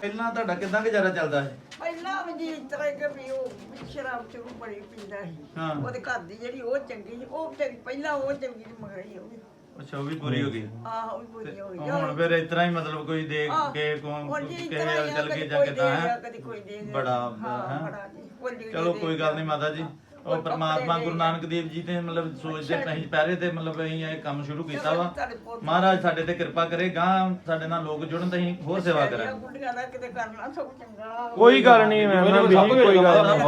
ਪਹਿਲਾਂ ਤੁਹਾਡਾ ਕਿਦਾਂ ਗੁਜ਼ਾਰਾ ਚੱਲਦਾ ਹੈ ਪਹਿਲਾਂ ਵੀ ਜੀ ਇਸ ਤਰ੍ਹਾਂ ਕਿ ਵੀ ਉਹ ਸ਼ਰਾਬ ਚੁਰੂ ਬੜੀ ਪੀਂਦਾ ਸੀ। ਹਾਂ। ਉਹਦੇ ਘਰ ਦੀ ਜਿਹੜੀ ਉਹ ਚੰਗੀ ਸੀ ਉਹ ਵਿਚਾਰੀ ਪਹਿਲਾਂ ਉਹ ਚੰਗੀ ਸੀ ਮਗਰ ਹੀ ਉਹ ਵੀ। ਅੱਛਾ ਉਹ ਵੀ ਪੂਰੀ ਹੋ ਗਈ। ਆਹ ਉਹ ਵੀ ਪੂਰੀ ਹੋ ਗਈ। ਹੁਣ ਫਿਰ ਇਸ ਤਰ੍ਹਾਂ ਹੀ ਮਤਲਬ ਕੋਈ ਦੇਖ ਆਹ, ਕੇ ਕੌਣ ਹੁਣ ਜੀ ਇਸ ਕਿਸੇ ਤਰ੍ਹਾਂ ਨਾਲ ਹੀ ਆ, ਚੱਲ ਕਦੀ ਕੇ ਜਾਂ ਕੋਈ ਕਿਦਾਂ ਦੇ ਹੈ? ਕਦੀ ਕੋਈ ਦੇ। ਬੜਾ ਹਾਂ, ਹੈਂ? ਬੜਾ ਜੀ ਚਲੋ ਕੋਈ ਗੱਲ ਨਹੀਂ ਮਾਤਾ ਜੀ। ਉਹ ਪ੍ਰਮਾਤਮਾ ਗੁਰੂ ਨਾਨਕ ਦੇਵ ਜੀ ਤੇ ਮਤਲਬ ਸੋਚਦੇ ਨਹੀਂ ਪਹਿਰੇ ਤੇ ਮਤਲਬ ਅਸੀਂ ਇਹ ਕੰਮ ਸ਼ੁਰੂ ਕੀਤਾ ਵਾ। ਮਹਾਰਾਜ ਸਾਡੇ ਤੇ ਕਿਰਪਾ ਕਰੇ ਗਾਂ ਸਾਡੇ ਨਾਲ ਲੋਕ ਜੁੜਨ ਤੇ ਅਸੀਂ ਹੋਰ ਸੇਵਾ ਕਰਾਂਗੇ। ਗੁੱਡੀਆਂ ਦਾ ਕਿਤੇ ਕਰਨਾ ਸਭ ਚੰਗਾ ਕੋਈ ਗੱਲ ਨਹੀਂ ਮੈਂ ਨਾ ਬੀਜੀ ਕੋਈ ਗੱਲ ਨਹੀਂ।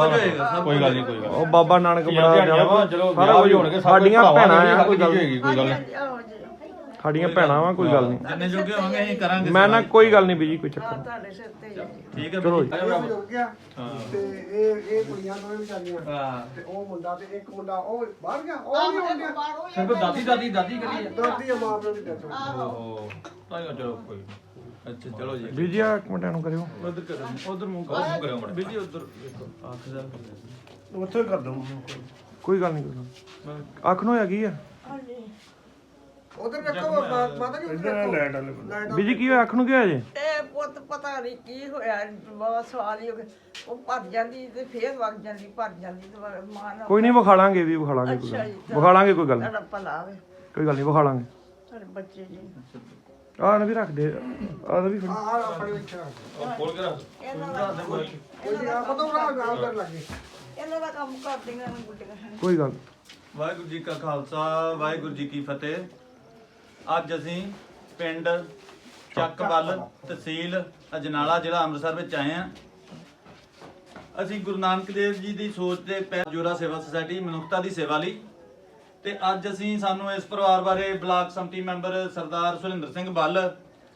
ਕੋਈ ਗੱਲ ਨਹੀਂ ਕੋਈ ਗੱਲ ਉਹ ਬਾਬਾ ਨਾਨਕ ਬੜਾ ਧੀਆਂ ਵਾ, ਚਲੋ ਸਾਰਾ ਕੁਝ ਹੋਣਗੇ, ਸਾਡੀਆਂ ਭੈਣਾਂ ਆ ਕੋਈ ਗੱਲ ਕੋਈ ਗੱਲ ਨਹੀਂ। ਸਾਡੀਆਂ ਭੈਣਾਂ ਵਾ ਕੋਈ ਗੱਲ ਨਹੀਂ ਜਿੰਨੇ ਜੋਗੇ ਹੋਵਾਂਗੇ ਅਸੀਂ ਕਰਾਂਗੇ ਮੈਂ ਨਾ। ਕੋਈ ਗੱਲ ਨਹੀਂ ਬੀਜੀ ਕੋਈ ਚੱਕਰ ਆ ਨਹੀਂ। ਤੁਹਾਡੇ ਸਿਰ ਤੇ ਹੀ ਹੈ। ਠੀਕ ਹੈ ਚਲੋ ਜੀ ਜੀ। ਇਹ ਹੋ ਗਿਆ ਤੇ ਇਹ ਇਹ ਕੁੜੀਆਂ ਦੋਵੇਂ ਵਿਚਾਰੀਆਂ ਹਾਂ ਤੇ ਉਹ ਮੁੰਡਾ ਤੇ ਇੱਕ ਮੁੰਡਾ ਉਹ ਬਾਹਰ ਗਿਆ ਉਹ ਬਾਹਰੋਂ ਹੀ ਸਿਰਫ ਦਾਦੀ ਦਾਦੀ ਦਾਦੀ ਕਰੀ ਹੈ ਦਾਦੀ ਆ ਮਾਂ ਪਿਓ ਦੀ ਡੈਥ ਓਹ ਤਾਂ ਚਲੋ ਕੋਈ ਨੀ। ਅੱਛਾ ਚਲੋ ਜੀ ਬੀਜੀ ਆ ਇੱਕ ਮਿੰਟ ਨੂੰ ਕਰਿਓ ਉਧਰ ਕਰੋ ਉਧਰ ਮੂੰਹ ਮੂੰਹ ਕਰਿਓ ਮਾੜਾ। ਬੀਜੀ ਉਧਰ ਅੱਖ ਦਾ ਉੱਥੇ ਕਰ ਦੂੰ ਕੋਈ ਗੱਲ ਨਹੀਂ ਕੋਈ ਗੱਲ ਨੀ। ਅੱਖ ਨੂੰ ਹੈਗੀ ਆ ਹਾਂਜੀ। ਉਧਰ ਵੇਖੋ ਮਾ- ਮਾਤਾ ਜੀ ਉਧਰ ਵੇਖੋ ਲਾਈਟ ਵਾਲੇ ਬੀਜੀ ਕੀ ਹੋਇਆ? ਅੱਖ ਨੂੰ ਕੀ ਹੋਇਆ ਜੇ? ਇਹ ਪੁੱਤ ਪਤਾ ਨਹੀਂ ਕੀ ਹੋਇਆ ਬਹੁਤ ਸਵਾਲ ਹੀ ਹੋ ਗਏ ਉਹ ਭੱਜ ਜਾਂਦੀ ਤੇ ਫੇਰ ਵਗ ਜਾਂਦੀ ਭੱਜ ਜਾਂਦੀ ਤੇ ਵਗ- ਮਾਂ ਨਾਲ ਕੋਈ ਨਹੀਂ ਵਿਖਾ ਲਾਂਗੇ ਵੀ ਵਿਖਾ ਲਾਂਗੇ ਕੋਈ ਅੱਛਾ ਗੱਲ ਜੀ, ਨੀ। ਵਿਖਾ ਲਾਂਗੇ ਕੋਈ ਗੱਲ ਨਹੀਂ। ਤੁਹਾਡਾ ਭਲਾ ਹੋਵੇ ਕੋਈ ਗੱਲ ਨਹੀਂ ਵਿਖਾ ਲਾਂਗੇ ਤੁਹਾਡੇ ਬੱਚੇ ਜੀ। ਆਹ ਨਾ ਵੀ ਰੱਖ ਦੇ। ਆਹ ਵੀ ਫੜ। ਆ ਆ ਆਪਣੇ ਵਿੱਚ। ਰੱਖ। ਇਹਨਾਂ ਦਾ ਕੋਈ ਆ ਪਤਾ ਉਹ ਨਾ ਉਧਰ ਲੱਗੇ। ਇਹਨਾਂ ਦਾ ਕੰਮ ਕਰਦੀਆਂ ਨੇ ਗੁੱਡੀਆਂ। ਕੋਈ ਗੱਲ ਨੀ। ਵਾਹਿਗੁਰੂ ਜੀ ਕਾ ਖਾਲਸਾ ਵਾਹਿਗੁਰੂ ਜੀ ਕੀ ਫਤਿਹ। ਅੱਜ ਅਸੀਂ ਪਿੰਡ ਚੱਕਵੱਲ ਤਹਿਸੀਲ ਅਜਨਾਲਾ ਜ਼ਿਲ੍ਹਾ ਅੰਮ੍ਰਿਤਸਰ ਵਿੱਚ ਆਏ ਹਾਂ। ਅਸੀਂ ਗੁਰੂ ਨਾਨਕ ਦੇਵ ਜੀ ਦੀ ਸੋਚ ਤੇ ਜੋਰਾ ਸੇਵਾ ਸੁਸਾਇਟੀ ਮਨੁੱਖਤਾ ਦੀ ਸੇਵਾ ਲਈ। ਤੇ ਅੱਜ ਅਸੀਂ ਸਾਨੂੰ ਇਸ ਪਰਿਵਾਰ ਬਾਰੇ ਬਲਾਕ ਸੰਮਤੀ ਮੈਂਬਰ ਸਰਦਾਰ ਸੁਰਿੰਦਰ ਸਿੰਘ ਬੱਲ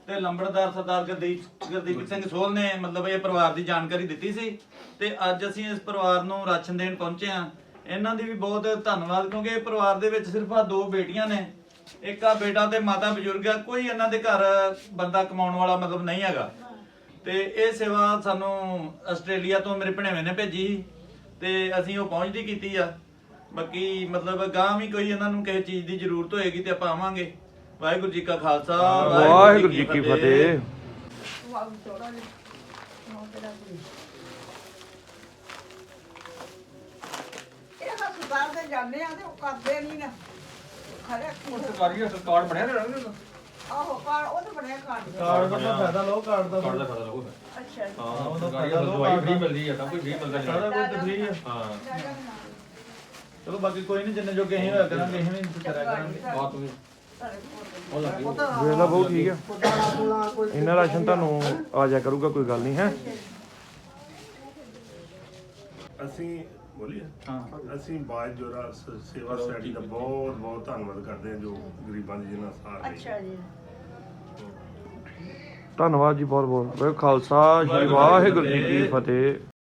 ਤੇ ਲੰਬੜਦਾਰ ਸਰਦਾਰ ਗੁਰਦੀਪ ਗੁਰਦੀਪ ਸਿੰਘ ਸੋਹਲ ਨੇ ਮਤਲਬ ਇਹ ਪਰਿਵਾਰ ਦੀ ਜਾਣਕਾਰੀ ਦਿੱਤੀ ਸੀ। ਤੇ ਅੱਜ ਅਸੀਂ ਇਸ ਪਰਿਵਾਰ ਨੂੰ ਰਾਸ਼ਨ ਦੇਣ ਪਹੁੰਚੇ ਹਾਂ। ਇਹਨਾਂ ਦੀ ਵੀ ਬਹੁਤ ਧੰਨਵਾਦ ਕਿਉਂਕਿ ਇਹ ਪਰਿਵਾਰ ਦੇ ਵਿੱਚ ਸਿਰਫ ਆ ਦੋ ਬੇਟੀਆਂ ਨੇ। ਇੱਕ ਆ ਬੇਟਾ ਤੇ ਮਾਤਾ ਬਜ਼ੁਰਗ ਆ ਕੋਈ ਇਹਨਾਂ ਦੇ ਘਰ ਬੰਦਾ ਕਮਾਉਣ ਵਾਲਾ ਮਤਲਬ ਨਹੀਂ ਹੈਗਾ। ਤੇ ਇਹ ਸੇਵਾ ਸਾਨੂੰ ਆਸਟ੍ਰੇਲੀਆ ਤੋਂ ਮੇਰੇ ਭਣੇਵੇਂ ਨੇ ਭੇਜੀ ਸੀ ਤੇ ਅਸੀਂ ਉਹ ਪਹੁੰਚਦੀ ਕੀਤੀ ਆ। ਬਾਕੀ ਮਤਲਬ ਗਾਂ ਵੀ ਕੋਈ ਇਹਨਾਂ ਨੂੰ ਕਿਸੇ ਚੀਜ਼ ਦੀ ਜ਼ਰੂਰਤ ਹੋਏਗੀ ਤੇ ਆਪਾਂ ਆਵਾਂਗੇ। ਵਾਹਿਗੁਰੂ ਜੀ ਕਾ ਖਾਲਸਾ ਵਾਹਿਗੁਰੂ ਜੀ ਕੀ ਫਤਿਹ। ਇਹ ਹਸਪਤਾਲ ਤੇ ਜਾਂਦੇ ਆ ਤੇ ਉਹ ਕਰਦੇ ਨਹੀਂ ਨਾ। ਖਰੇ ਉਹ ਸਰਕਾਰੀ ਕਾਰਡ ਬਣਿਆ ਰਹਿਣਾ ਨਾ ਆਹੋ ਕਾਰ ਉਹ ਤਾਂ ਬਣਿਆ ਕਾਰਡ। ਕਾਰਡ ਦਾ ਫਾਇਦਾ ਲਓ ਕਾਰਡ ਦਾ ਕਾਰਡ ਦਾ ਫਾਇਦਾ ਲਓ ਅੱਛਾ। ਜੀ ਹਾਂ ਸਰਕਾਰੀ ਦਵਾਈ ਫ੍ਰੀ ਮਿਲਦੀ ਹੈ ਸਭ ਕੁਝ ਫ੍ਰੀ ਮਿਲਦਾ ਸਾਰਾ ਜੀ ਕੁਝ ਫ੍ਰੀ ਆ। ਹਾਂ। ਚਲੋ ਬਾਕੀ ਕੋਈ ਨਹੀਂ ਜਿੰਨੇ ਜੋਗੇ ਅਸੀਂ ਹੋਇਆ ਕਰਾਂਗੇ ਅਸੀਂ ਵੀ ਕਰਿਆ ਕਰਾਂਗੇ। ਬਾਤ ਹੋਈ ਉਹ ਲੱਗੀ ਵੇਲਾ ਬਹੁਤ ਠੀਕ ਆ। ਇੰਨਾ ਰਾਸ਼ਨ ਤੁਹਾਨੂੰ ਆ ਜਾ ਕਰੂਗਾ ਕੋਈ ਗੱਲ ਨਹੀਂ ਹੈ। ਅਸੀਂ ਬੋਲੀਏ। ਹਾਂ। ਅਸੀਂ ਬਾਜ ਜੋਰਾ ਸ- ਸੇਵਾ ਸੋਸਾਇਟੀ ਦਾ ਬਹੁਤ ਬਹੁਤ ਧੰਨਵਾਦ ਕਰਦੇ ਹਾਂ ਜੋ ਗਰੀਬਾਂ ਦੀ ਜਿਹਨਾਂ ਸਾਥ ਦੇ ਅੱਛਾ ਜੀ। ਧੰਨਵਾਦ ਜੀ ਬਹੁਤ ਬਹੁਤ ਵਾਹਿਗੁਰੂ ਖਾਲਸਾ ਸ਼੍ਰੀ ਵਾਹਿਗੁਰੂ ਜੀ ਕੀ ਫਤਿਹ।